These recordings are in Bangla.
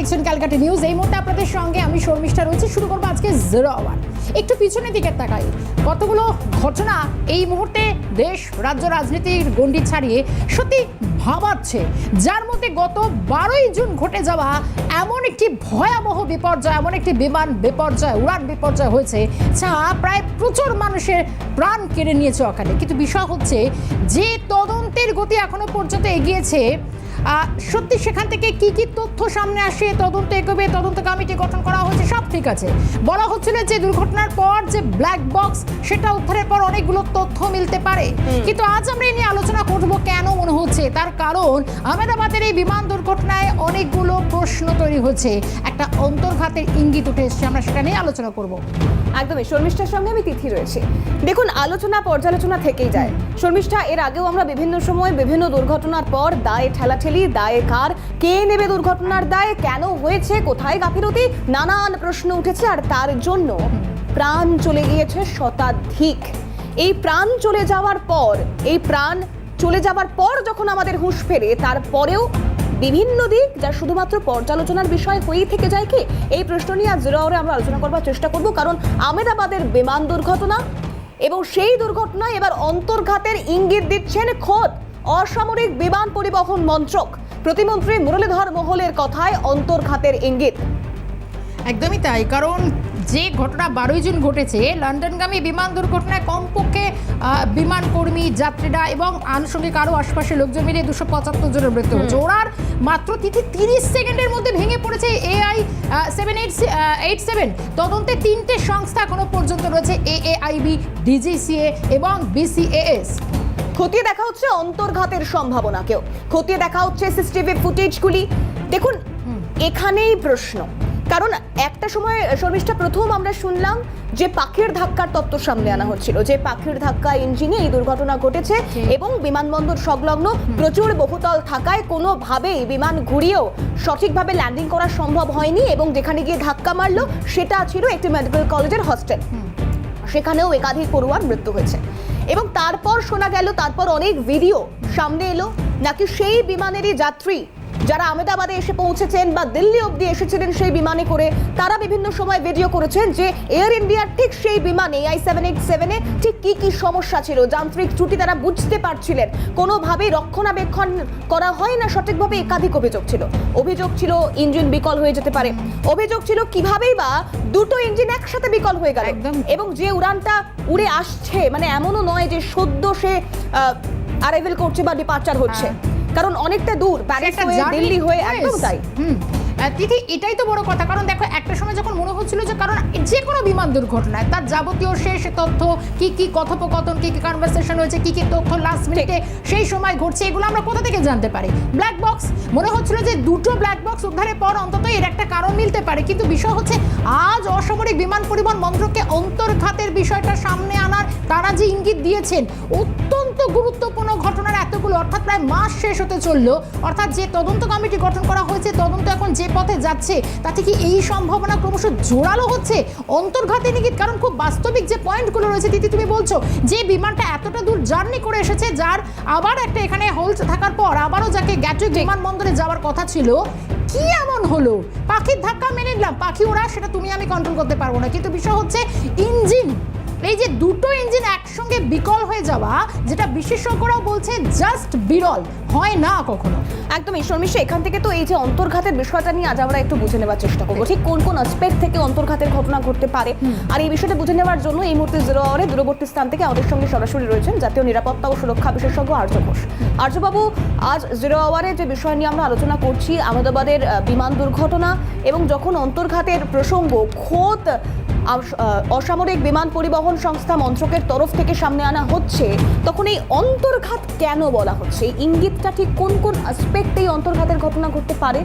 দেখছেন ক্যালকাটা নিউজ। এই মুহূর্তে আপনাদের সঙ্গে আমি শর্মিষ্ঠা রয়েছে। শুরু করব আজকে জিরো আওয়ার। একটু পিছনের দিকে তাকাই। কতগুলো ঘটনা এই মুহূর্তে দেশ, রাজ্য, রাজনীতির গণ্ডি ছাড়িয়ে সত্যি ভাবাচ্ছে। যার মধ্যে গত বারোই জুন ঘটে যাওয়া এমন একটি ভয়াবহ বিপর্যয়, এমন একটি বিমান বিপর্যয়, উড়ান বিপর্যয় হয়েছে, যা প্রায় প্রচুর মানুষের প্রাণ কেড়ে নিয়েছে অকালে। কিন্তু বিষয় হচ্ছে, যে তদন্তের গতি এখনও পর্যন্ত এগিয়েছে সত্যি সেখান থেকে কি কি তথ্য সামনে আসে তদন্ত এগোবে তদন্ত কমিটি গঠন করা হয়েছে সব ঠিক আছে। বলা হচ্ছিল যে দুর্ঘটনার পর যে ব্ল্যাক বক্স সেটা উদ্ধারের পর অনেকগুলো তথ্য মিলতে পারে। কিন্তু আজ আমরা এই নিয়ে আলোচনা করব কেন মনে হচ্ছে? তার কারণ আহমেদাবাদের এই বিমান দুর্ঘটনায় অনেকগুলো প্রশ্ন তৈরি হচ্ছে। একটা অন্তর্ঘাতের ইঙ্গিত উঠে এসছে আমরা সেটা নিয়ে আলোচনা করব। একদমই শর্মিষ্ঠার সঙ্গে আমি তিথি রয়েছে। দেখুন আলোচনা পর্যালোচনা থেকেই যায়। শর্মিষ্ঠা এর আগেও আমরা বিভিন্ন সময় বিভিন্ন দুর্ঘটনার পর দায়ে ঠেলাঠেলি দায়ে কার? কে নেবে দুর্ঘটনার দায়? কেন হয়েছে? কোথায় গাফিলতি? নানান প্রশ্ন উঠেছে, আর তার জন্য প্রাণ চলে গিয়েছে শতাধিক। এই প্রাণ চলে যাওয়ার পর, এই প্রাণ চলে যাওয়ার পর যখন আমাদের হুঁশ ফেরে, তারপরেও বিভিন্ন দিক যা শুধুমাত্র পর্যালোচনার বিষয় হয়েই থেকে যায় কি? এই প্রশ্ন নিয়ে আজ জিরো আওয়ারে আমরা আলোচনা করবার চেষ্টা করব, কারণ আমেদাবাদের বিমান দুর্ঘটনা এবং সেই দুর্ঘটনায় এবার অন্তর্ঘাতের ইঙ্গিত দিচ্ছেন খোদ। অসামরিক বিমান পরিবহন মন্ত্রক। প্রতিমন্ত্রী মুরলীধর মোহলের কথায় অন্তর্ঘাতের ইঙ্গিত। একদমই তাই কারণ যে ঘটনা বারোই জুন ঘটেছে লন্ডনগামী বিমান দুর্ঘটনায় কমপক্ষে বিমান কর্মী যাত্রীরা এবং আনুষঙ্গিক আরও আশপাশের লোকজন মিলিয়ে দুশো পঁচাত্তর জনের মৃত্যু হয়েছে। ওরার মাত্র তিথি তিরিশ সেকেন্ডের মধ্যে ভেঙে পড়েছে AI seven eight eight seven তদন্তে তিনটে সংস্থা এখনও পর্যন্ত রয়েছে এএআইবি ডিজিসিএ এবং বিসিএএস খতিয়ে দেখা হচ্ছে অন্তর্ঘাতের সম্ভাবনাকেও। খতিয়ে দেখা হচ্ছে সিসিটিভি ফুটেজগুলি। দেখুন এখানেই প্রশ্ন। কারণ একটা সময় শর্মিষ্ঠা প্রথম আমরা শুনলাম যে পাখির ধাক্কার তত্ত্ব সামনে আনা হচ্ছিল যে পাখির ধাক্কা ইঞ্জিনে এই দুর্ঘটনা ঘটেছে এবং বিমানবন্দর সংলগ্ন প্রচুর বহুতল থাকায় কোনোভাবেই বিমান ঘুরিয়েও সঠিকভাবে ল্যান্ডিং করা সম্ভব হয়নি এবং যেখানে গিয়ে ধাক্কা মারলো সেটা ছিল একটি মেডিকেল কলেজের হস্টেল সেখানেও একাধিক পড়ুয়ার মৃত্যু হয়েছে। এবং তারপর শোনা গেল তারপর অনেক ভিডিও সামনে এলো। নাকি সেই বিমানেরই যাত্রী যারা আহমেদাবাদে এসে পৌঁছেছেন বা দিল্লি অবধি এসেছিলেন সেই বিমানে করে তারা বিভিন্ন সময় ভিডিও করেছেন যে এয়ার ইন্ডিয়ার ঠিক সেই বিমানে আই সেভেন এইট সেভেনে ঠিক কী কী সমস্যা ছিল? যান্ত্রিক ত্রুটি তারা বুঝতে পারছিলেন। কোনোভাবেই রক্ষণাবেক্ষণ করা হয় না সঠিকভাবে একাধিক অভিযোগ ছিল। অভিযোগ ছিল ইঞ্জিন বিকল হয়ে যেতে পারে। অভিযোগ ছিল কিভাবেই বা দুটো ইঞ্জিন একসাথে বিকল হয়ে গেল। একদম। এবং যে উড়ানটা উড়ে আসছে মানে এমনও নয় যে সদ্য সে অ্যারাইভেল করছে বা ডিপার্চার হচ্ছে। কারণ অনেকটা দূর প্যারিস হয়ে দিল্লি হয়ে. একদম তাই। হুম। তিথি এটাই তো বড় কথা। কারণ দেখো একটা সময় যখন মনে হচ্ছিল যে কারণ যে কোনো বিমান দুর্ঘটনায় তার যাবতীয় শেষ তথ্য কি কি কথোপকথন কি কি কনভারসেশন হয়েছে কি কি তথ্য লাস্ট মিনিটে সেই সময় ঘটছে এগুলো আমরা কোথা থেকে জানতে পারি? ব্ল্যাক বক্স মনে হচ্ছিল যে দুটো ব্ল্যাক বক্স উদ্ধারের পর অন্তত এর একটা কারণ মিলতে পারে। কিন্তু বিষয় হচ্ছে আজ অসামরিক বিমান পরিবহন মন্ত্রককে অন্তর্ঘাতের বিষয়টা সামনে আনার তারা যে ইঙ্গিত দিয়েছেন অত্যন্ত গুরুত্বপূর্ণ ঘটনার এতগুলো অর্থাৎ প্রায় মাস শেষ হতে চলল। অর্থাৎ যে তদন্ত কমিটি গঠন করা হয়েছে তদন্ত এখন যে পথে যাচ্ছে তাতে কি এই সম্ভাবনা ক্রমশ জোরালো হচ্ছে? অন্তর্ঘাতের ইঙ্গিত কারণ খুব বাস্তবিক যে পয়েন্টগুলো রয়েছে দিদি তুমি বলছো যে বিমানটা এতটা দূর জার্নি করে এসেছে যার আবার একটা এখানে হোল্ড থাকার পর আবারও যাকে গ্যাটুইক বিমানবন্দরে যাওয়ার কথা ছিল কি এমন হলো? পাখির ধাক্কা মেনে নিলাম পাখি ওরা সেটা তুমি আমি কন্ট্রোল করতে পারব না। কিন্তু বিষয় হচ্ছে ইঞ্জিন বিকল হয়ে যাওয়া যেটা বিশেষজ্ঞরাও বলছে জাস্ট বিরল। হয় না কখনো? একদম ঈশ্বর মিশ্র এখান থেকে তো এই যে অন্তর্ঘাতের বিষয়টা নিয়ে আজ আমরা একটু বুঝে নেওয়ার চেষ্টা করব। ঠিক কোন কোন আসপেক্ট থেকে অন্তর্ঘাতের ঘটনা ঘটতে পারে? আর এই বিষয়টা বুঝে নেওয়ার জন্য এই মুহূর্তে জিরো আওয়ারে দূরবর্তী স্থান থেকে আমাদের সঙ্গে সরাসরি রয়েছেন জাতীয় নিরাপত্তা ও সুরক্ষা বিশেষজ্ঞ আর্য ঘোষ। আর্যবাবু আজ জিরো আওয়ারে যে বিষয় নিয়ে আমরা আলোচনা করছি আহমেদাবাদের বিমান দুর্ঘটনা এবং যখন অন্তর্ঘাতের প্রসঙ্গ খোদ অসামরিক বিমান পরিবহন সংস্থা মন্ত্রকের তরফ থেকে সামনে আনা হচ্ছে। তখন এই অন্তর্ঘাত কেন বলা হচ্ছে? এই ইঙ্গিতটা ঠিক কোন কোন আসপেক্ট এই অন্তর্ঘাতের ঘটনা ঘটতে পারে?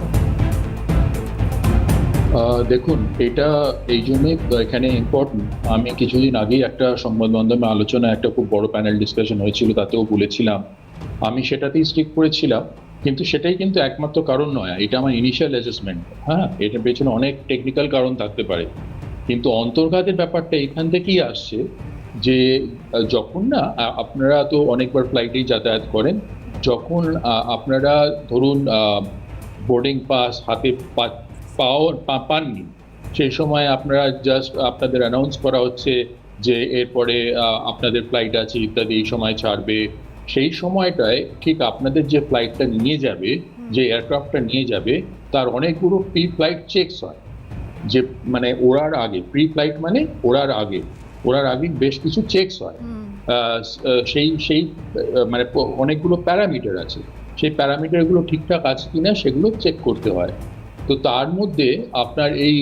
দেখুন, এটা এই জন্যই এখানে ইম্পর্টেন্ট আমি কিছুদিন আগেই একটা সংবাদ মাধ্যমে আলোচনা একটা খুব বড় প্যানেল ডিসকাশন হয়েছিল, তাতেও বলেছিলাম। আমি সেটাতেই স্টিক করেছিলাম, কিন্তু সেটাই কিন্তু একমাত্র কারণ নয়। এটা আমার ইনিশিয়াল অ্যাসেসমেন্ট হ্যাঁ এটার পেছনে অনেক টেকনিক্যাল কারণ থাকতে পারে। কিন্তু অন্তর্ঘাতের ব্যাপারটা এখান থেকেই আসছে যে যখন না আপনারা তো অনেকবার ফ্লাইটেই যাতায়াত করেন যখন আপনারা ধরুন বোর্ডিং পাস হাতে পাওয়া পাননি সেই সময় আপনারা জাস্ট আপনাদের অ্যানাউন্স করা হচ্ছে যে এরপরে আপনাদের ফ্লাইট আছে ইত্যাদি এই সময় ছাড়বে সেই সময়টায় ঠিক আপনাদের যে ফ্লাইটটা নিয়ে যাবে যে এয়ারক্রাফটটা নিয়ে যাবে তার অনেকগুলো প্রি ফ্লাইট চেকস হয়। যে মানে ওড়ার আগে প্রি ফ্লাইট মানে ওড়ার আগে ওড়ার আগে বেশ কিছু চেকস হয়। সেই সেই মানে অনেকগুলো প্যারামিটার আছে। সেই প্যারামিটারগুলো ঠিকঠাক আছে কিনা সেগুলো চেক করতে হয়। তো তার মধ্যে আপনার এই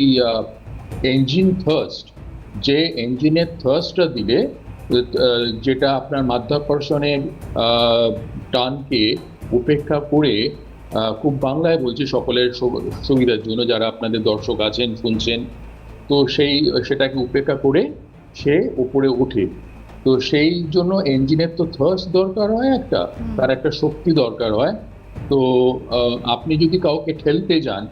ইঞ্জিন থার্স্ট যে ইঞ্জিনের থার্স্টটা দিলে যেটা আপনার মাধ্যাকর্ষণের আহ, টানকে উপেক্ষা করে খুব বাংলায় বলছি সকলের সুবিধার জন্য যারা আপনাদের দর্শক আছেন শুনছেন তো সেই সেটাকে উপেক্ষা করে সে উপরে ওঠে। তো সেই জন্য ইঞ্জিনের তো থার্স্ট দরকার হয় একটা তার একটা শক্তি দরকার হয়। তো আপনি যদি কাউকে ঠেলতে যান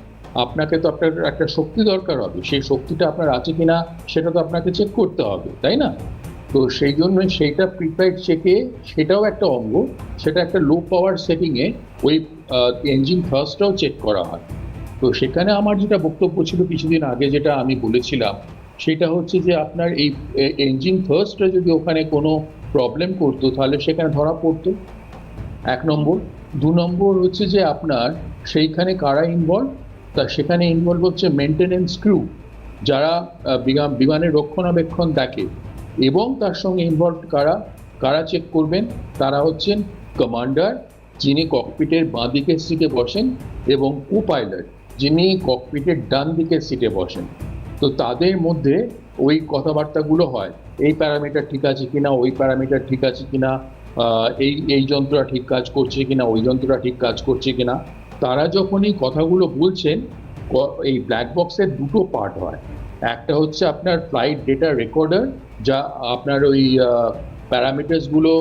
আপনাকে তো আপনার একটা শক্তি দরকার হবে। সেই শক্তিটা আপনার আছে কিনা সেটা তো আপনাকে চেক করতে হবে তাই না? তো সেই জন্য সেইটা প্রিপেড চেকে সেটাও একটা অঙ্গ সেটা একটা লো পাওয়ার সেটিংয়ে ওই ইঞ্জিন ফার্স্টটাও চেক করা হয়। তো সেখানে আমার যেটা বক্তব্য ছিল কিছুদিন আগে, যেটা আমি বলেছিলাম, সেটা হচ্ছে যে আপনার এই ইঞ্জিন ফার্স্টটা যদি ওখানে কোনো প্রবলেম করতো, তাহলে সেখানে ধরা পড়তো। এক নম্বর। দু নম্বর হচ্ছে যে আপনার সেইখানে কারা ইনভলভ তা সেখানে ইনভলভ হচ্ছে মেনটেনেন্স ক্রু যারা বিমানের রক্ষণাবেক্ষণ দেখে। এবং তার সঙ্গে ইনভলভ কারা? কারা চেক করবেন? তারা হচ্ছেন কমান্ডার যিনি ককপিটের বাঁ দিকের সিটে বসেন এবং কো পাইলট যিনি ককপিটের ডান দিকের সিটে বসেন। তো তাদের মধ্যে ওই কথাবার্তাগুলো হয়, এই প্যারামিটার ঠিক আছে কিনা, ওই প্যারামিটার ঠিক আছে কিনা এই এই যন্ত্রটা ঠিক কাজ করছে কিনা, ওই যন্ত্রটা ঠিক কাজ করছে কিনা। তারা যখন এই কথাগুলো বলছেন এই ব্ল্যাক বক্সের দুটো পার্ট হয়। একটা হচ্ছে আপনার ফ্লাইট ডেটা রেকর্ডার যা আপনার ওই প্যারামিটার্সগুলো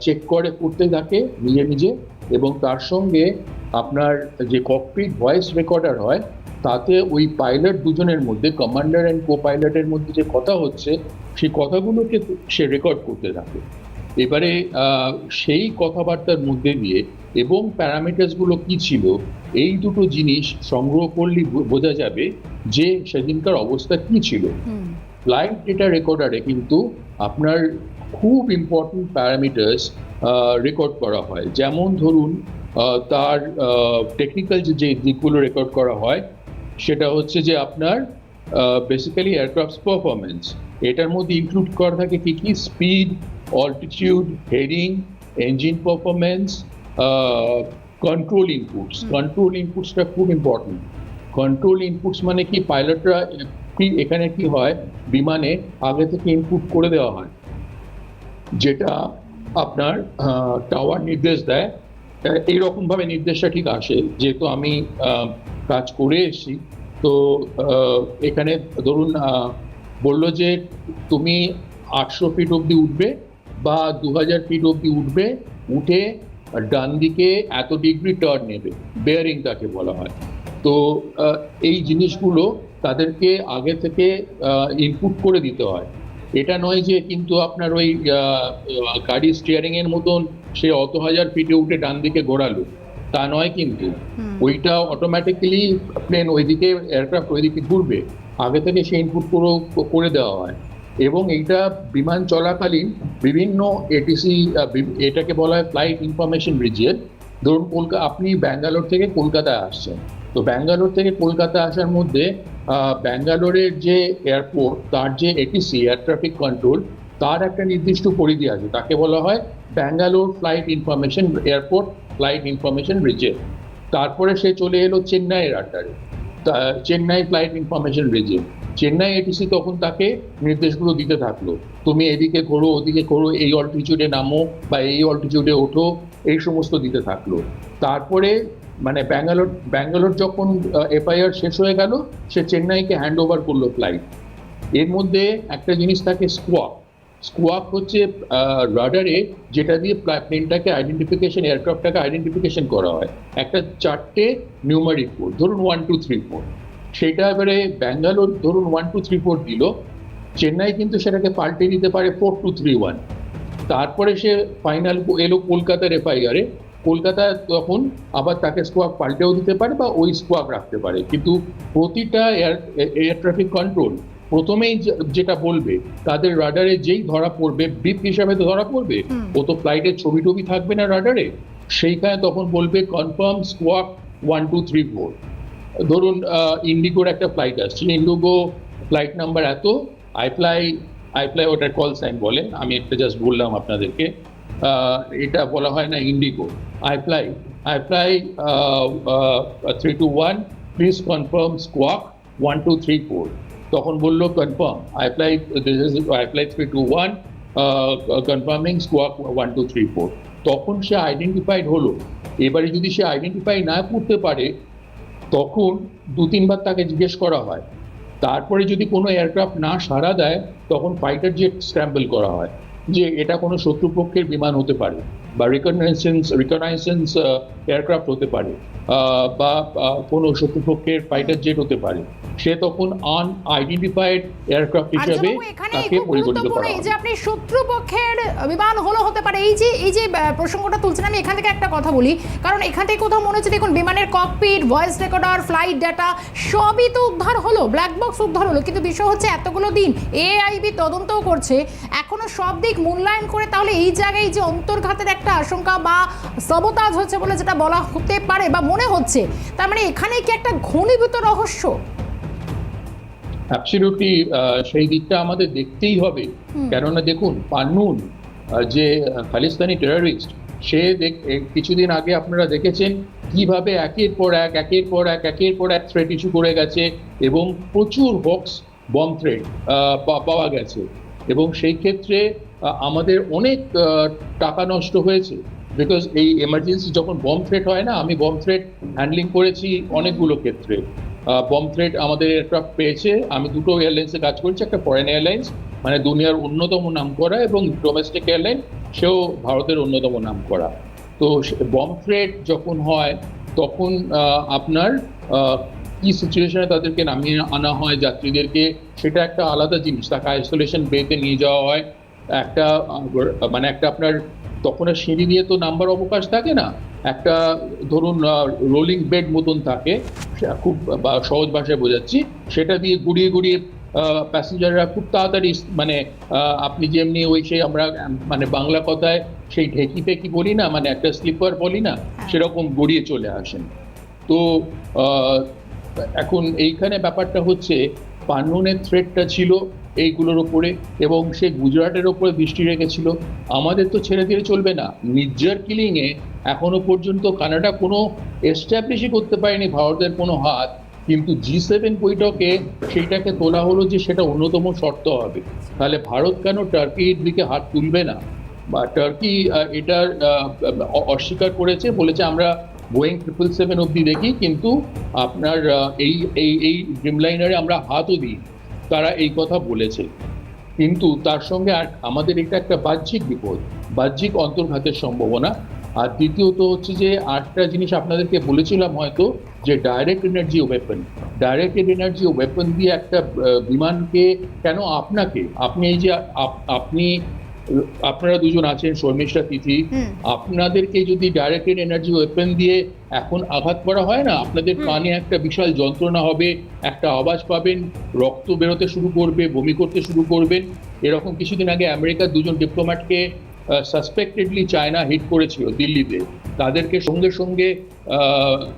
চেক করে করতে থাকে নিজে নিজে এবং তার সঙ্গে আপনার যে ককপিট ভয়েস রেকর্ডার হয় তাতে ওই পাইলট দুজনের মধ্যে কমান্ডার অ্যান্ড কো পাইলটের মধ্যে যে কথা হচ্ছে সেই কথাগুলোকে সে রেকর্ড করতে থাকে। এবারে আহ, সেই কথাবার্তার মধ্যে দিয়ে এবং প্যারামিটার্সগুলো কি ছিল এই দুটো জিনিস সংগ্রহ করলে বোঝা যাবে যে সেদিনকার অবস্থা কি ছিল। ফ্লাইট ডেটা রেকর্ডারে কিন্তু আপনার খুব ইম্পর্টেন্ট প্যারামিটার্স রেকর্ড করা হয়। যেমন ধরুন তার টেকনিক্যাল যে দিকগুলো রেকর্ড করা হয় সেটা হচ্ছে যে আপনার বেসিক্যালি এয়ারক্রাফটস পারফরমেন্স এটার মধ্যে ইনক্লুড করা থাকে কি কি? Speed altitude heading engine performance control inputs control ইনপুটসটা খুব ইম্পর্টেন্ট কন্ট্রোল ইনপুটস মানে কি? পাইলটরা কি এখানে কি হয়? বিমানে আগে থেকে ইনপুট করে দেওয়া হয়। যেটা আপনার টাওয়ার নির্দেশ দেয় এইরকমভাবে নির্দেশটা ঠিক আসে। যেহেতু আমি কাজ করে এসেছি, তো এখানে ধরুন বলল যে তুমি আটশো ফিট অবধি উঠবে বা দু হাজার ফিট অবধি উঠবে, উঠে ডান দিকে এত ডিগ্রি টার্ন নেবে বেয়ারিং তাকে বলা হয়। তো এই জিনিসগুলো তাদেরকে আগে থেকে ইনপুট করে দিতে হয়। এটা নয় যে কিন্তু আপনার ওই গাড়ি স্টিয়ারিং এর মতন সে অত হাজার ফিটে উঠে ডান দিকে ঘোরালো তা নয় কিন্তু। ওইটা অটোমেটিক্যালি প্লেন ওইদিকে এয়ারক্রাফট ওইদিকে ঘুরবে। আগে থেকে সে ইনপুট পুরো করে দেওয়া হয়। এবং এইটা বিমান চলাকালীন বিভিন্ন এটিসি এটাকে বলা হয় ফ্লাইট ইনফরমেশন রিজিয়ন ধরুন কলকাতা আপনি ব্যাঙ্গালোর থেকে কলকাতায় আসছেন। তো ব্যাঙ্গালোর থেকে কলকাতা আসার মধ্যে ব্যাঙ্গালোরের যে এয়ারপোর্ট তার যে এটিসি এয়ার ট্রাফিক কন্ট্রোল তার একটা নির্দিষ্ট পরিধি আছে। তাকে বলা হয় Bangalore flight information airport flight information region তারপরে সে চলে এলো চেন্নাইয়ের আন্ডারে। Chennai flight information region Chennai ATC তখন তাকে নির্দেশগুলো দিতে থাকল। তুমি এদিকে ঘোরো, ওদিকে ঘোরো, এই অল্টিটিউডে নামো বা এই অল্টিটিউডে ওঠো, এই সমস্ত দিতে থাকল। তারপরে মানে ব্যাঙ্গালোর ব্যাঙ্গালোর যখন এফআইআর শেষ হয়ে গেল, সে চেন্নাইকে হ্যান্ড ওভার করল ফ্লাইট এর মধ্যে একটা জিনিস থাকে স্কোয়াক স্কোয়াক হচ্ছে রাডারে যেটা দিয়ে প্লেনটাকে আইডেন্টিফিকেশন এয়ারক্রাফটটাকে আইডেন্টিফিকেশন করা হয়। একটা চারটে নিউমারিক কোড ধরুন ওয়ান টু থ্রি ফোর সেটা এবারে ব্যাঙ্গালোর ধরুন ওয়ান টু থ্রি ফোর দিল। চেন্নাই কিন্তু সেটাকে পাল্টে নিতে পারে ফোর টু থ্রি ওয়ান তারপরে সে ফাইনাল এলো কলকাতার এফআইআরে। কলকাতায় তখন আবার তাকে স্কোয়াক পাল্টেও দিতে পারে বা ওই স্কোয়াক রাখতে পারে। কিন্তু প্রতিটা এয়ার এয়ার ট্রাফিক কন্ট্রোল প্রথমেই যেটা বলবে তাদের রাডারে যেই ধরা পড়বে ব্রিফ হিসাবে তো ধরা পড়বে ও তো ফ্লাইটের ছবি টবি থাকবে না রাডারে সেইখানে তখন বলবে confirm squawk one two three four ধরুন ইন্ডিগোর একটা ফ্লাইট আসছে। ইন্ডিগো ফ্লাইট নাম্বার এত আই ফ্লাই আই ফ্লাই ওটার কল সাইন বলে। আমি একটা জাস্ট বললাম আপনাদেরকে। এটা বলা হয় না IndiGo I fly I fly three two one please confirm squawk one two three four তখন বলল confirm I is I fly three two one confirming squawk one two three four তখন সে আইডেন্টিফাইড হলো। এবারে যদি সে আইডেন্টিফাই না করতে পারে, তখন দু তিনবার তাকে জিজ্ঞেস করা হয়। তারপরে যদি কোনো এয়ারক্রাফট না সাড়া দেয়, তখন ফাইটার জেট স্ক্র্যাম্বল করা হয়। যে এটা কোনো শত্রুপক্ষের বিমান হতে পারে। বা রিকগনাইসেন্স রিকগনাইসেন্স এয়ারক্রাফট হতে পারে বা কোনো শত্রুপক্ষের ফাইটার জেট হতে পারে সে তখন আন আইডেন্টিফাইড এয়ারক্রাফট হিসেবে তাকে পরিগণিত করা এই হয় যে আপনি শত্রুপক্ষের বিমান হলো হতে পারে এই যে এই যে প্রসঙ্গটা তুলছেন আমি এখান থেকে একটা কথা বলি কারণ এখান থেকে কোথাও মনে হচ্ছে দেখুন বিমানের cockpit voice recorder flight data সবই তো উদ্ধার হলো ব্ল্যাক বক্স উদ্ধার হলো কিন্তু বিষয় হচ্ছে এতগুলো দিন এআইবি তদন্তও করছে এখনও সব দিক মূল্যায়ন করে তাহলে এই জায়গায় যে অন্তর্ঘাতের একটা আশঙ্কা বা সবতাজ হচ্ছে বলে যেটা বলা হতে পারে বা মনে হচ্ছে তার মানে এখানে কি একটা ঘনীভূত রহস্য? অ্যাবসলিউটলি সেই দিকটা আমাদের দেখতেই হবে। কেননা দেখুন পান্নুন যে খালিস্তানি টেরারিস্ট সে দেখ- কিছুদিন আগে আপনারা দেখেছেন কীভাবে একের পর এক একের পর এক একের পর এক থ্রেট ইস্যু করে গেছে এবং প্রচুর বক্স বম থ্রেট পাওয়া গেছে। এবং সেই ক্ষেত্রে আমাদের অনেক টাকা নষ্ট হয়েছে। বিকজ এই এমার্জেন্সি যখন বম থ্রেট হয় না, আমি বম থ্রেট হ্যান্ডলিং করেছি অনেকগুলো ক্ষেত্রে। বম থ্রেট আমাদের এয়ারক্রাফট পেয়েছে, আমি দুটো এয়ারলাইন্সে কাজ করছি, একটা ফরেন এয়ারলাইন্স মানে দুনিয়ার অন্যতম নাম করা এবং ডোমেস্টিক এয়ারলাইন সেও ভারতের অন্যতম নাম করা তো বম থ্রেট যখন হয়, তখন আপনার কি সিচুয়েশনে তাদেরকে নামিয়ে আনা হয় যাত্রীদেরকে, সেটা একটা আলাদা জিনিস। তাকে আইসোলেশন বেতে নিয়ে যাওয়া হয় একটা মানে একটা আপনার তখন আর সিঁড়ি দিয়ে তো নাম্বার অবকাশ থাকে না। একটা ধরুন রোলিং বেড মতন থাকে খুব সহজ ভাষায় বোঝাচ্ছি। সেটা দিয়ে গুড়িয়ে গুড়িয়ে প্যাসেঞ্জাররা খুব তাড়াতাড়ি মানে আপনি যেমনি ওই সেই আমরা মানে বাংলা কথায় সেই ঢেকি ফেকি বলি না মানে একটা স্লিপার বলি না সেরকম গড়িয়ে চলে আসেন। তো এখন এইখানে ব্যাপারটা হচ্ছে পান্নুনের থ্রেটটা ছিল এইগুলোর ওপরে এবং সে গুজরাটের ওপরে দৃষ্টি রেখেছিল। আমাদের তো ছেড়ে দিয়ে চলবে না। নির্জার কিলিংয়ে এখনও পর্যন্ত কানাডা কোনো এস্টাবলিশই করতে পারেনি ভারতের কোনো হাত। কিন্তু জি সেভেন বৈঠকে সেইটাকে তোলা হলো যে সেটা অন্যতম শর্ত হবে। তাহলে ভারত কেন টার্কির দিকে হাত তুলবে না? বা টার্কি এটার অস্বীকার করেছে, বলেছে আমরা বোয়িং ট্রিপল সেভেন অব্দি দেখি, কিন্তু আপনার এই এই এই ড্রিমলাইনারে আমরা হাতও দিই তারা এই কথা বলেছে। কিন্তু তার সঙ্গে আর আমাদের এটা একটা বাহ্যিক বিপদ, বাহ্যিক অন্তর্ঘাতের সম্ভাবনা। আর দ্বিতীয়ত হচ্ছে যে আটটা জিনিস আপনাদেরকে বলেছিলাম হয়তো যে direct energy weapon direct energy weapon দিয়ে একটা বিমানকে কেন আপনাকে? আপনি এই যে আপনি আপনারা দুজন আছেন শর্মিষ্ঠা তিথি। আপনাদেরকে যদি ডাইরেক্টেড এনার্জি ওয়েপন দিয়ে এখন আঘাত করা হয় না আপনাদের কানে একটা বিশাল যন্ত্রণা হবে একটা আওয়াজ পাবেন রক্ত বেরোতে শুরু করবে বমি করতে শুরু করবেন। এরকম কিছুদিন আগে আমেরিকার দুজন ডিপ্লোম্যাটকে সাসপেক্টেডলি চায়না হিট করেছিল দিল্লিতে। তাদেরকে সঙ্গে সঙ্গে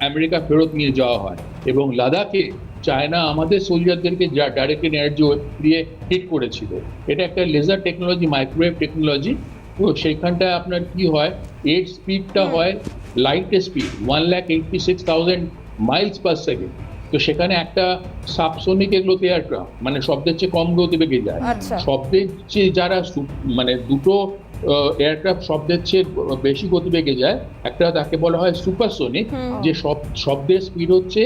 আমেরিকা ফেরত নিয়ে যাওয়া হয়। এবং লাদাখে চায়না আমাদের সোলজারদেরকে যা ডাইরেক্ট এনার্জি দিয়ে হিট করেছিল। এটা একটা লেজার টেকনোলজি মাইক্রোওয়েভ টেকনোলজি তো সেইখানটায় আপনার কি হয়? এর স্পিডটা হয় লাইটের speed one lakh eighty six thousand miles per second তো সেখানে একটা সাবসোনিক এগুলোতে এয়ারক্রাফট মানে শব্দের চেয়ে কম গতিবেগে যায়। আচ্ছা। শব্দের চেয়ে যারা মানে দুটো এয়ারক্রাফট শব্দের চেয়ে বেশি গতিবেগে যায় একটা তাকে বলা হয় সুপারসোনিক যে সব শব্দের স্পিড হচ্ছে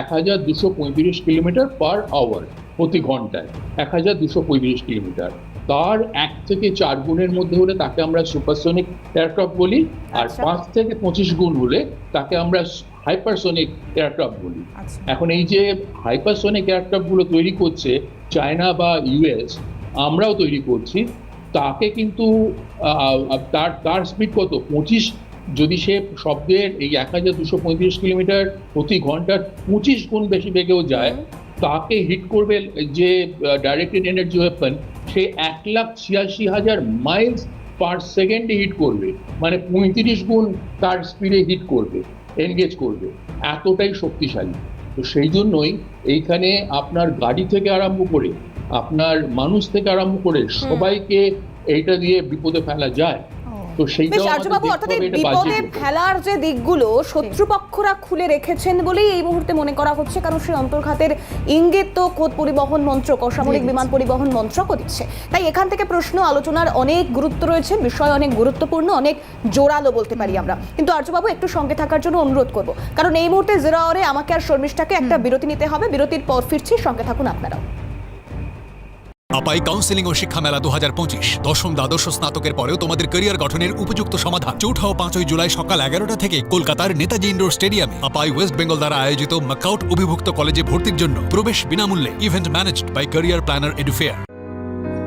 এক হাজার দুশো পঁয়ত্রিশ কিলোমিটার পার আওয়ার প্রতি ঘন্টায়। এক হাজার দুশো পঁয়ত্রিশ কিলোমিটার। তার এক থেকে চার গুণের মধ্যে হলে তাকে আমরা সুপারসোনিক এয়ারক্রাফট বলি আর আচ্ছা। পাঁচ থেকে পঁচিশ গুণ হলে তাকে আমরা হাইপারসোনিক এয়ারক্রাফট বলি। আচ্ছা। এখন এই যে হাইপারসোনিক এয়ারক্রাফটগুলো তৈরি করছে চায়না বা ইউএস আমরাও তৈরি করছি। তাকে কিন্তু তার তার স্পিড কত? পঁচিশ যদি সে শব্দের এই এক হাজার দুশো পঁয়ত্রিশ কিলোমিটার প্রতি ঘণ্টার পঁচিশ গুণ বেশি বেগেও যায় তাকে হিট করবে যে ডাইরেক্টেড এনার্জি ওয়েপন সে এক লাখ ছিয়াশি হাজার মাইলস পার সেকেন্ডে হিট করবে। মানে পঁয়ত্রিশ গুণ তার স্পিডে হিট করবে এনগেজ করবে। এতটাই শক্তিশালী। তো সেই জন্যই এইখানে আপনার গাড়ি থেকে আরম্ভ করে আপনার মানুষ থেকে আরম্ভ করে সবাইকে এইটা দিয়ে বিপদে ফেলা যায়। তো সেইটাও আর্যবাবু অর্থাৎ বিপদে ফেলার যে দিকগুলো শত্রুপক্ষরা খুলে রেখেছেন বলেই এই মুহূর্তে মনে করা হচ্ছে কারণ সেই অন্তর্ঘাতের ইঙ্গিত তো খোদ পরিবহন মন্ত্রক অসামরিক বিমান পরিবহন মন্ত্রকও দিচ্ছে। তাই এখান থেকে প্রশ্ন আলোচনার অনেক গুরুত্ব রয়েছে বিষয় অনেক গুরুত্বপূর্ণ অনেক জোরালো বলতে পারি আমরা। কিন্তু আর্যবাবু একটু সঙ্গে থাকার জন্য অনুরোধ করব কারণ এই মুহূর্তে জিরো আওয়ারে আমাকে আর শর্মিষ্ঠাকে একটা বিরতি নিতে হবে বিরতির পর ফিরছি সঙ্গে থাকুন আপনারাও। আপাই কাউন্সিলিং ও শিক্ষা মেলা দু হাজার পঁচিশ। দশম দ্বাদশ স্নাতকের পরেও তোমাদের ক্যারিয়ার গঠনের উপযুক্ত সমাধান। চৌঠা ও পাঁচই জুলাই সকাল এগারোটা থেকে কলকাতার নেতাজি ইন্ডোর স্টেডিয়ামে আপাই ওয়েস্ট বেঙ্গল দ্বারা আয়োজিত মাকাউট অভিভুক্ত কলেজে ভর্তির জন্য প্রবেশ বিনামূল্যে event managed by career planner Edufair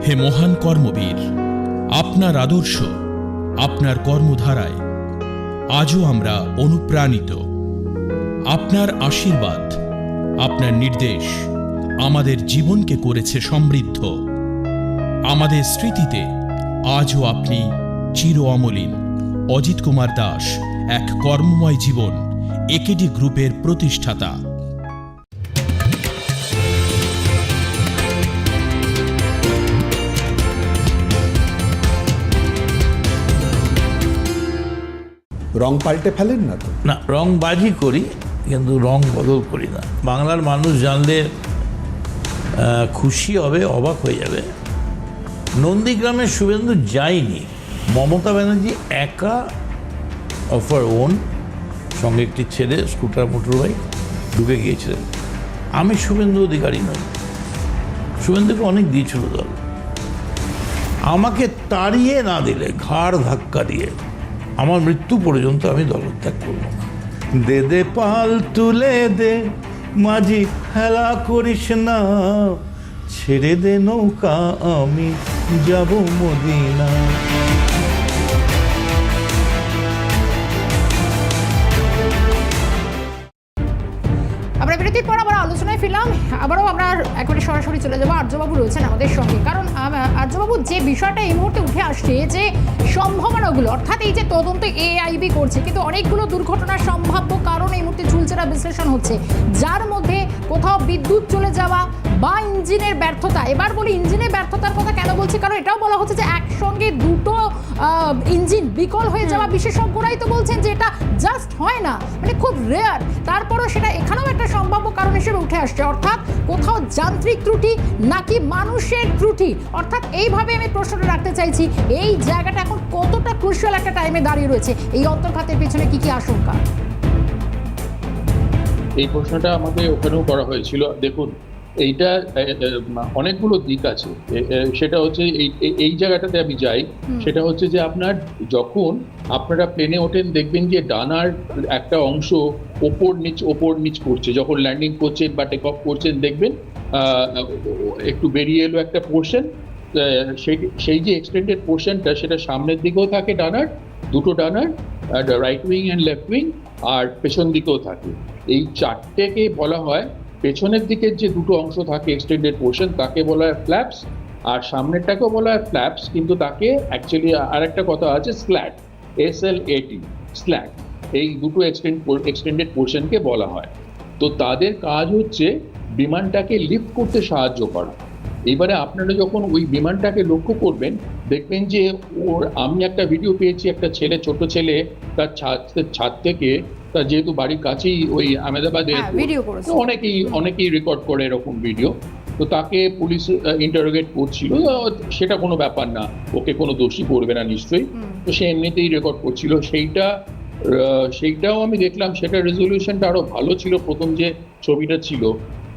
হে মহান কর্মবীর, আপনার আদর্শ, আপনার কর্মধারায় আজও আমরা অনুপ্রাণিত। আপনার আশীর্বাদ, আপনার নির্দেশ আমাদের জীবনকে করেছে সমৃদ্ধ। আমাদের স্মৃতিতে আজও আপনি চির অমলিন। অজিত কুমার দাস এক কর্মময় জীবন একেডি গ্রুপের প্রতিষ্ঠাতা। রং পাল্টে ফেলেন না তো? না রংবাজি করি কিন্তু রং বদল করি না। বাংলার মানুষ জানলে খুশি হবে, অবাক হয়ে যাবে। নন্দীগ্রামের শুভেন্দু যায়নি। মমতা ব্যানার্জি একা অফার ওন সঙ্গে একটি ছেলে, স্কুটার মোটর বাইক ঢুকে গিয়েছিলেন। আমি শুভেন্দু অধিকারী নই। শুভেন্দুকে অনেক দিয়েছিল দল। আমাকে তাড়িয়ে না দিলে, ঘাড় ধাক্কা দিয়ে আমার মৃত্যু পর্যন্ত আমি দলত্যাগ করব না। দে দে পাল তুলে দে। মাঝি হেলা করিস না ছেড়ে দে নৌকা আমি যাব মদিনা। চলে যাব। আর্যবাবু রয়েছেন আমাদের সঙ্গে। কারণ আর্যবাবু যে বিষয়টা এই মুহূর্তে উঠে আসছে যে সম্ভাবনাগুলো অর্থাৎ এই যে তদন্ত এআইবি করছে কিন্তু অনেকগুলো দুর্ঘটনার সম্ভাব্য কারণ এই মুহূর্তে চুলচেরা বিশ্লেষণ হচ্ছে। যার মধ্যে কোথাও বিদ্যুৎ চলে যাওয়া বা ইঞ্জিনের ব্যর্থতা এবার বলি ইঞ্জিনের ব্যর্থতার কথা কেন বলছি? কারণ এটাও বলা হচ্ছে যে একসঙ্গে দুটো ইঞ্জিন বিকল হয়ে যাওয়া বিশেষজ্ঞরাই তো বলছেন যে এটা জাস্ট হয় না। মানে খুব রেয়ার তারপরও সেটা এখানেও একটা সম্ভাব্য কারণ হিসেবে উঠে আসছে। অর্থাৎ কোথাও যান্ত্রিক ত্রুটি নাকি মানুষের ত্রুটি? অর্থাৎ এইভাবে আমি প্রশ্নটা রাখতে চাইছি, এই জায়গাটা এখন কতটা ক্রুশিয়াল একটা টাইমে দাঁড়িয়ে রয়েছে? এই অন্তর্ঘাতের পিছনে কি কি আশঙ্কা? এই প্রশ্নটা আমাদের ওখানেও করা হয়েছিল। দেখুন এইটা অনেকগুলো দিক আছে। সেটা হচ্ছে এই জায়গাটাতে আমি যাই সেটা হচ্ছে যে আপনার যখন আপনারা প্লেনে ওঠেন দেখবেন যে ডানার একটা অংশ ওপর নিচ ওপর নিচ করছে। যখন ল্যান্ডিং করছেন বা টেক অফ করছেন দেখবেন একটু বেরিয়ে এলো একটা পোর্শন সেই সেই যে এক্সটেন্ডেড পোর্শনটা সেটা সামনের দিকেও থাকে ডানার দুটো ডানার right wing and left wing আর পেছন দিকেও থাকে। এই চারটেকে বলা হয় পেছনের দিকের যে দুটো অংশ থাকে এক্সটেন্ডেড পোর্শন তাকে বলা হয় ফ্ল্যাপস আর সামনেরটাকেও বলা হয় ফ্ল্যাপস কিন্তু তাকে অ্যাকচুয়ালি আর একটা কথা আছে স্ল্যাট এস এল এটি স্ল্যাট এই দুটো এক্সটেন্ড এক্সটেন্ডেড পোর্শনকে বলা হয়। তো তাদের কাজ হচ্ছে বিমানটাকে লিফট করতে সাহায্য করা। এবারে আপনারা যখন ওই বিমানটাকে লক্ষ্য করবেন দেখবেন যে ওর আমি একটা ভিডিও পেয়েছি একটা ছেলে ছোট ছেলে তার ছাদ ছাদ থেকে তার যেহেতু বাড়ির কাছেই ওই আহমেদাবাদ হ্যাঁ, অনেকেই অনেকেই রেকর্ড করে এরকম ভিডিও তো তাকে পুলিশ ইন্টারোগেট করছিল। সেটা কোনো ব্যাপার না ওকে কোনো দোষী করবে না নিশ্চয়ই। তো সে এমনিতেই রেকর্ড করছিল। সেইটা সেইটাও আমি দেখলাম সেটা রেজলিউশনটা আরও ভালো ছিল প্রথম যে ছবিটা ছিল।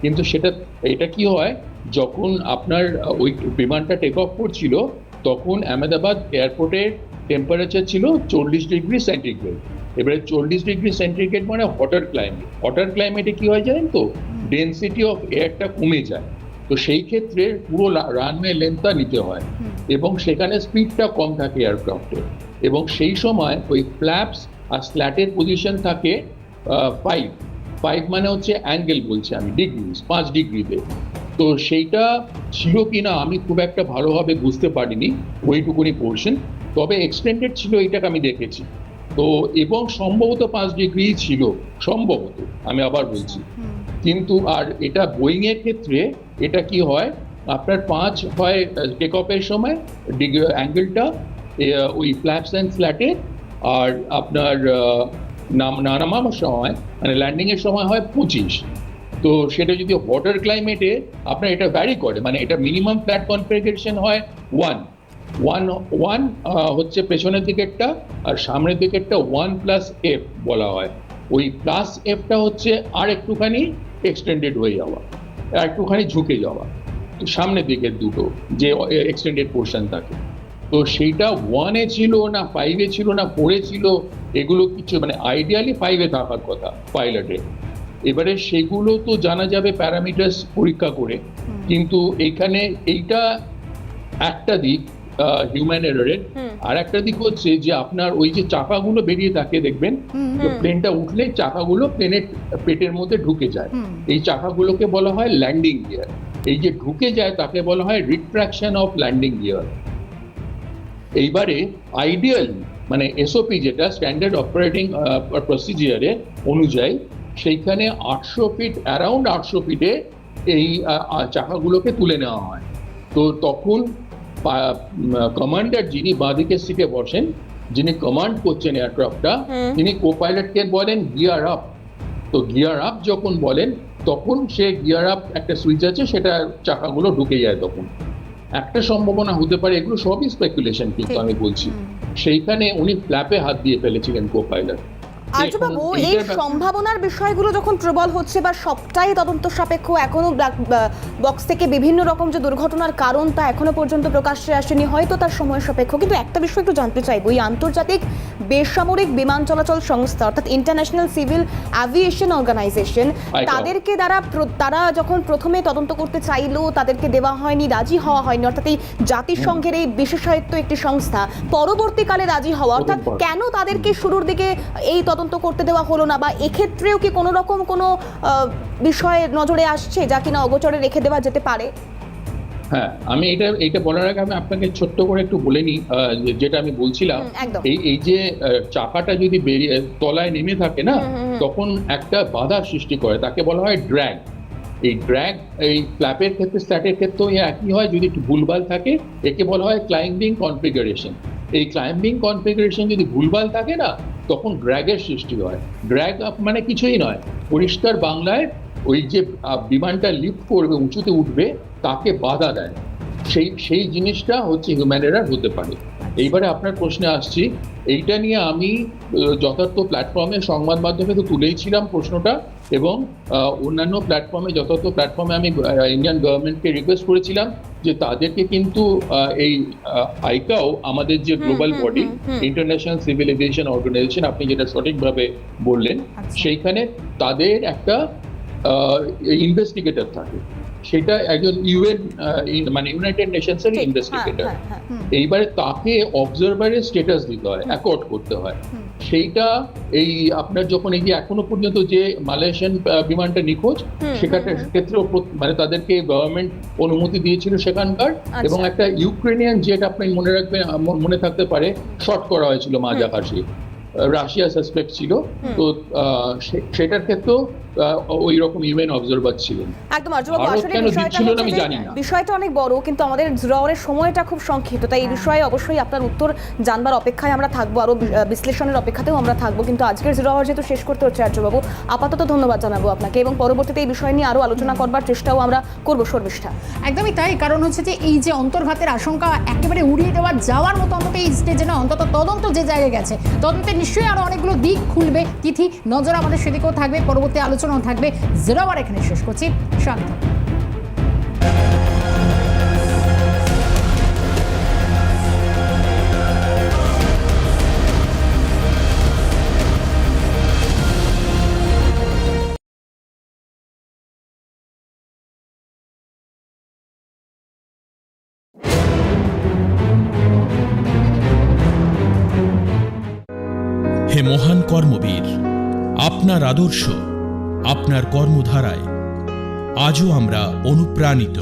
কিন্তু সেটা এটা কি হয় যখন আপনার ওই বিমানটা টেক অফ করছিল তখন আহমেদাবাদ এয়ারপোর্টের টেম্পারেচার ছিল চল্লিশ ডিগ্রি সেন্টিগ্রেড এবারে চল্লিশ ডিগ্রি সেন্টিগ্রেড মানে হটার ক্লাইমেট হটার ক্লাইমেটে কি হয় জানেন তো? ডেন্সিটি অফ এয়ারটা কমে যায়। তো সেই ক্ষেত্রে পুরো রানওয়ে লেন্থটা নিতে হয়। এবং সেখানে স্পিডটা কম থাকে এয়ারক্রাফটের এবং সেই সময় ওই ফ্ল্যাপস আর স্ল্যাটের পজিশন থাকে ফাইভ ফাইভ মানে হচ্ছে অ্যাঙ্গেল বলছি আমি ডিগ্রি পাঁচ ডিগ্রিতে তো সেইটা ছিল কি না আমি খুব একটা ভালোভাবে বুঝতে পারিনি, ওইটুকুনি পোর্শন তবে এক্সটেন্ডেড ছিল এইটাকে আমি দেখেছি। তো এবং সম্ভবত পাঁচ ডিগ্রি ছিল, সম্ভবত, আমি আবার বলছি। কিন্তু আর এটা বোয়িং এর ক্ষেত্রে এটা কি হয়, আপনার পাঁচ হয় টেক অফের সময় ডিগ্রি অ্যাঙ্গেলটা ওই ফ্ল্যাপস অ্যান্ড ফ্ল্যাটে আর আপনার নাম নামানোর সময় মানে ল্যান্ডিং এর সময় হয় পঁচিশ। তো সেটা যদি ওয়াটার ক্লাইমেটে আপনার এটা ভ্যারি করে মানে এটা মিনিমাম ফ্ল্যাট কনফিগারেশন হয় ওয়ান ওয়ান ওয়ান হচ্ছে পেছনের দিকেরটা আর সামনের দিকেরটা ওয়ান প্লাস এফ বলা হয়। ওই প্লাস এফটা হচ্ছে আর একটুখানি এক্সটেন্ডেড হয়ে যাওয়া, আর একটুখানি ঝুঁকে যাওয়া। তো সামনের দিকের দুটো যে এক্সটেন্ডেড পোর্শন থাকে। তো সেইটা ওয়ানে ছিল না ফাইভে ছিল না ফোরে ছিল, এগুলো কিছু মানে আইডিয়ালি ফাইভে থাকার কথা পাইলটে এবারে সেগুলো তো জানা যাবে প্যারামিটার্স পরীক্ষা করে। কিন্তু এখানে এইটা একটা দিক হিউম্যান এররের আর একটা দিক হচ্ছে যে আপনার ওই যে চাকাগুলো বেরিয়ে থাকে দেখবেন? প্লেনটা উঠলে চাকাগুলো প্লেনের পেটের মধ্যে ঢুকে যায়। এই চাকাগুলোকে বলা হয় ল্যান্ডিং গিয়ার এই যে ঢুকে যায় তাকে বলা হয় রিট্রাকশন অফ ল্যান্ডিং গিয়ার এইবারে আইডিয়াল মানে এসওপি যেটা স্ট্যান্ডার্ড অপারেটিং প্রসিজিয়ারে অনুযায়ী সেইখানে আটশো ফিট অ্যারাউন্ড আটশো ফিটে এই চাকাগুলোকে তুলে নেওয়া হয়। তো তখন কমান্ডার যিনি বাঁদিকের সিটে বসেন যিনি কমান্ড করছেন এয়ারক্রাফটটা তিনি কো পাইলটকে বলেন গিয়ার আপ তো গিয়ার আপ যখন বলেন তখন সে গিয়ার আপ একটা সুইচ আছে সেটা চাকাগুলো ঢুকে যায় তখন। একটা সম্ভাবনা হতে পারে এগুলো সবই স্পেকুলেশন কিন্তু আমি বলছি। সেইখানে উনি ফ্ল্যাপে হাত দিয়ে ফেলেছিলেন কো পাইলট আর্যবাবু এই সম্ভাবনার বিষয়গুলো যখন প্রবল হচ্ছে বা সবটাই তদন্ত সাপেক্ষ এখনও বক্স থেকে বিভিন্ন রকম যে দুর্ঘটনার কারণ তা এখনও পর্যন্ত প্রকাশ্যে আসেনি হয়তো তার সময় সাপেক্ষ। কিন্তু একটা বিষয় একটু জানতে চাইব এই আন্তর্জাতিক বেসামরিক বিমান চলাচল সংস্থা অর্থাৎ ইন্টারন্যাশনাল সিভিল অ্যাভিয়েশন অর্গানাইজেশন তাদেরকে দ্বারা তারা যখন প্রথমে তদন্ত করতে চাইলো তাদেরকে দেওয়া হয়নি রাজি হওয়া হয়নি অর্থাৎ এই জাতিসংঘের এই বিশেষায়িত্ব একটি সংস্থা পরবর্তীকালে রাজি হওয়া অর্থাৎ কেন তাদেরকে শুরুর দিকে এই তদন্ত করতে দেওয়া হলো না বা এক্ষেত্রেও কি কোনো রকম কোনো বিষয় নজরে আসছে যা কিনা অগোচরে রেখে দেওয়া যেতে পারে? হ্যাঁ আমি এটা এটা বলার আগে আমি আপনাকে ছোট্ট করে একটু বলে নিই যেটা আমি বলছিলাম এই এই যে চাকাটা যদি বেরিয়ে তলায় নেমে থাকে না তখন একটা বাধা সৃষ্টি করে তাকে বলা হয় ড্র্যাগ। এই ড্র্যাগ এই ফ্ল্যাপের ক্ষেত্রে স্ট্যাটের ক্ষেত্রেও একই হয় যদি একটু ভুলভাল থাকে একে বলা হয় ক্লাইম্বিং কনফিগারেশন এই ক্লাইম্বিং কনফিগারেশন যদি ভুলভাল থাকে না তখন ড্র্যাগের সৃষ্টি হয়। ড্র্যাগ মানে কিছুই নয়। পরিষ্কার বাংলায় ওই যে বিমানটা লিফট করবে উঁচুতে উঠবে তাকে বাধা দেয়? সেই সেই জিনিসটা হচ্ছে হিউম্যান এরার হতে পারে। এইবারে আপনার প্রশ্নে আসছি এইটা নিয়ে আমি যথার্থ প্ল্যাটফর্মে সংবাদ মাধ্যমে তো তুলেইছিলাম প্রশ্নটা এবং অন্যান্য প্ল্যাটফর্মে যথার্থ প্ল্যাটফর্মে আমি ইন্ডিয়ান গভর্নমেন্টকে রিকোয়েস্ট করেছিলাম যে তাদেরকে কিন্তু এই আইকাও আমাদের যে global body International Civil Aviation Organization আপনি যেটা সঠিকভাবে বললেন আচ্ছা। সেইখানে তাদের একটা ইনভেস্টিগেটর থাকে। সেটা একজন ইউএন মানে ইউনাইটেড নেশনসের ইনভেস্টিগেটর। এইবারে তাকে অবজারভারের স্ট্যাটাস দিতে হয় অ্যাকর্ড করতে হয়। সেইটা এই আপনার যখন এই যে এখনও পর্যন্ত যে মালয়েশিয়ান বিমানটা নিখোঁজ সেখানে ক্ষেত্রেও মানে তাদেরকে গভর্নমেন্ট অনুমতি দিয়েছিল সেখানকার। এবং একটা ইউক্রেনিয়ান জেট আপনি মনে রাখবেন মনে থাকতে পারে শর্ট করা হয়েছিল মাঝাকাশি। রাশিয়া সাসপেক্ট ছিল। তো আহ, সেটার ক্ষেত্রেও ওই রকম ইউএন অবজারভার ছিলেন। একদম আসলে বিষয়টা দিচ্ছিল না হচ্ছে আমি জানি না। বিষয়টা অনেক বড় কিন্তু আমাদের জুরাওয়ারের সময়টা খুব সংক্ষিপ্ত তাই এই বিষয়ে অবশ্যই আপনার উত্তর জানবার অপেক্ষায় আমরা থাকব আরও বিশ্লেষণের অপেক্ষাতেও আমরা থাকব কিন্তু আজকের জুরাওয়ার যেহেতু শেষ করতে হচ্ছে আর্যবাবু আপাতত ধন্যবাদ জানাব আপনাকে এবং পরবর্তীতে এই বিষয় নিয়ে আরও আলোচনা করবার চেষ্টাও আমরা করব শর্মিষ্ঠা। একদমই তাই কারণ হচ্ছে যে এই যে অন্তর্ঘাতের আশঙ্কা একেবারে উড়িয়ে দেওয়া যাওয়ার মতো অন্তত এই স্টেজে না অন্তত তদন্ত যে জায়গায় গেছে তদন্তে নিশ্চয়ই আরও অনেকগুলো দিক খুলবে তিথি নজর আমাদের সেদিকেও থাকবে পরবর্তী আলোচনাও থাকবে। জিরো আবার এখানে শেষ করছি। সঙ্গে হে মহান কর্মবীর আপনার আদর্শ আপনার কর্মধারায় আজও আমরা অনুপ্রাণিত।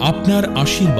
আপনার আশীর্বাদ